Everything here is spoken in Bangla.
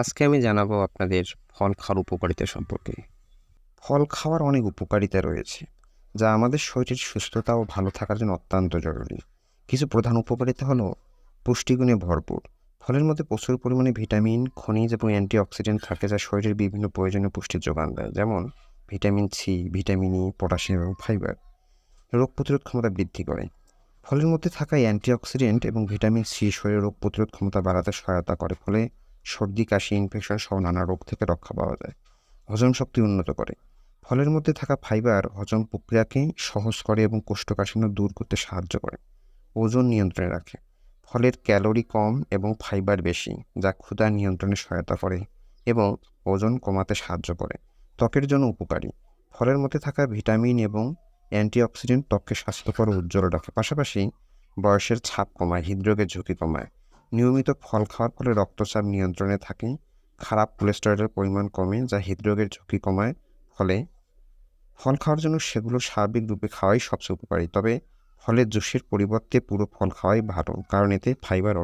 আজকে আমি জানাব আপনাদের ফল খাওয়ার উপকারিতা সম্পর্কে। ফল খাওয়ার অনেক উপকারিতা রয়েছে, যা আমাদের শরীরের সুস্থতা ও ভালো থাকার জন্য অত্যন্ত জরুরি। কিছু প্রধান উপকারিতা হলো পুষ্টিগুণে ভরপুর। ফলের মধ্যে প্রচুর পরিমাণে ভিটামিন, খনিজ এবং অ্যান্টিঅক্সিডেন্ট থাকে, যা শরীরের বিভিন্ন প্রয়োজনীয় পুষ্টির যোগান দেয়, যেমন vitamin C vitamin E potassium এবং ফাইবার। রোগ প্রতিরোধ ক্ষমতা বৃদ্ধি করে। ফলের মধ্যে থাকা অ্যান্টিঅক্সিডেন্ট এবং ভিটামিন সি শরীরের রোগ প্রতিরোধ ক্ষমতা বাড়াতে সহায়তা করে, ফলে সর্দি, কাশি ইনফেকশন সহ নানা রোগ থেকে রক্ষা পাওয়া যায়। হজম শক্তি উন্নত করে। ফলের মধ্যে থাকা ফাইবার হজম প্রক্রিয়াকে সহজ করে এবং কোষ্ঠকাঠিন্য দূর করতে সাহায্য করে। ওজন নিয়ন্ত্রণে রাখে। ফলের ক্যালোরি কম এবং ফাইবার বেশি, যা ক্ষুধা নিয়ন্ত্রণে সহায়তা করে এবং ওজন কমাতে সাহায্য করে। ত্বকের জন্য উপকারী। ফলের মধ্যে থাকা ভিটামিন এবং অ্যান্টিঅক্সিডেন্ট ত্বককে স্বাস্থ্যকর উজ্জ্বল রাখে। পাশাপাশি বয়সের ছাপ কমায়, হৃদরোগের ঝুঁকি কমায়। নিয়মিত ফল খাওয়ার ফলে রক্তচাপ নিয়ন্ত্রণে থাকে, খারাপ কোলেস্টেরলের পরিমাণ কমে যা হৃদরোগের ঝুঁকি কমায়, ফলে ফল খাওয়ার জন্য সেগুলো স্বাভাবিক রূপে খাওয়াই সবচেয়ে উপকারী। তবে ফলের জুসের পরিবর্তে পুরো ফল খাওয়াই ভালো, কারণ এতে ফাইবার